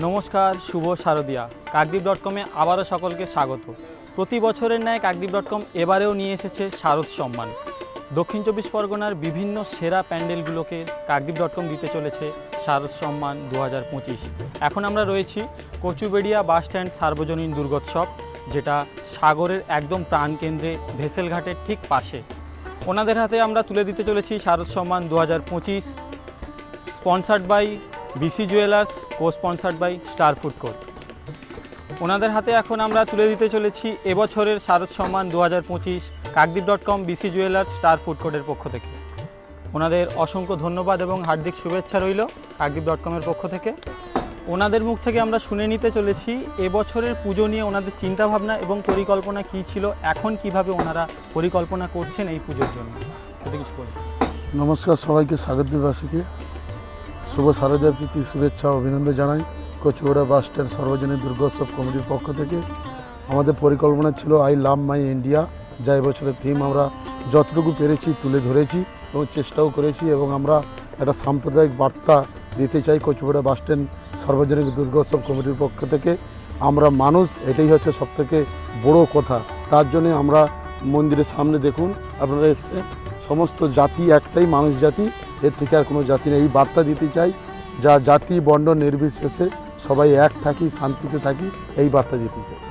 নমস্কার, শুভ শারদিয়া। কাকদ্বীপ ডট কমে আবারও সকলকে স্বাগত। প্রতি বছরের ন্যায় কাকদ্বীপ ডট কম এবারেও নিয়ে এসেছে শারদ সম্মান। দক্ষিণ চব্বিশ পরগনার বিভিন্ন সেরা প্যান্ডেলগুলোকে কাকদ্বীপ ডট কম দিতে চলেছে শারদ সম্মান দু হাজার পঁচিশ। এখন আমরা রয়েছি কচুবেড়িয়া বাস স্ট্যান্ড সার্বজনীন দুর্গোৎসব, যেটা সাগরের একদম প্রাণকেন্দ্রে ভেসেল ঘাটের ঠিক পাশে। ওনাদের হাতে আমরা তুলে দিতে চলেছি শারদ সম্মান দু হাজার পঁচিশ, sponsored by BC jewellers co sponsored by star food court ওনাদের হাতে এখন আমরা তুলে দিতে চলেছি এবছরের শারদ সম্মান দু হাজার পঁচিশ Kakdwip dot com BC jewellers star food কোর্টের পক্ষ থেকে। ওনাদের অসংখ্য ধন্যবাদ এবং হার্দিক শুভেচ্ছা রইল কাকদ্বীপ ডট কমের পক্ষ থেকে। ওনাদের মুখ থেকে আমরা শুনে নিতে চলেছি এবছরের পুজো নিয়ে ওনাদের চিন্তাভাবনা এবং পরিকল্পনা কী ছিল, এখন কীভাবে ওনারা পরিকল্পনা করছেন এই পুজোর জন্য। নমস্কার সবাইকে স্বাগতবাসীকে শুভ শারদীয় প্রীতি শুভেচ্ছা অভিনন্দন জানাই কচুয়াড়া বাস স্ট্যান্ড সর্বজনীন দুর্গোৎসব কমিটির পক্ষ থেকে। আমাদের পরিকল্পনা ছিল, আই লাভ মাই ইন্ডিয়া যা এবছরের থিম। আমরা যতটুকু পেরেছি তুলে ধরেছি এবং চেষ্টাও করেছি এবং আমরা একটা সাম্প্রদায়িক বার্তা দিতে চাই কচুয়াড়া বাস স্ট্যান্ড সর্বজনীন দুর্গোৎসব কমিটির পক্ষ থেকে। আমরা মানুষ, এটাই হচ্ছে সবথেকে বড় কথা। তার জন্য আমরা মন্দিরের সামনে দেখুন, আপনারা এসছে সমস্ত জাতি একটাই, মানুষ জাতি। এর থেকে আর কোনো জাতি নেই। এই বার্তা দিতে চাই, যা জাতি, বর্ণ, নির্বিশেষে সবাই এক থাকি, শান্তিতে থাকি, এই বার্তা দিতে চাই।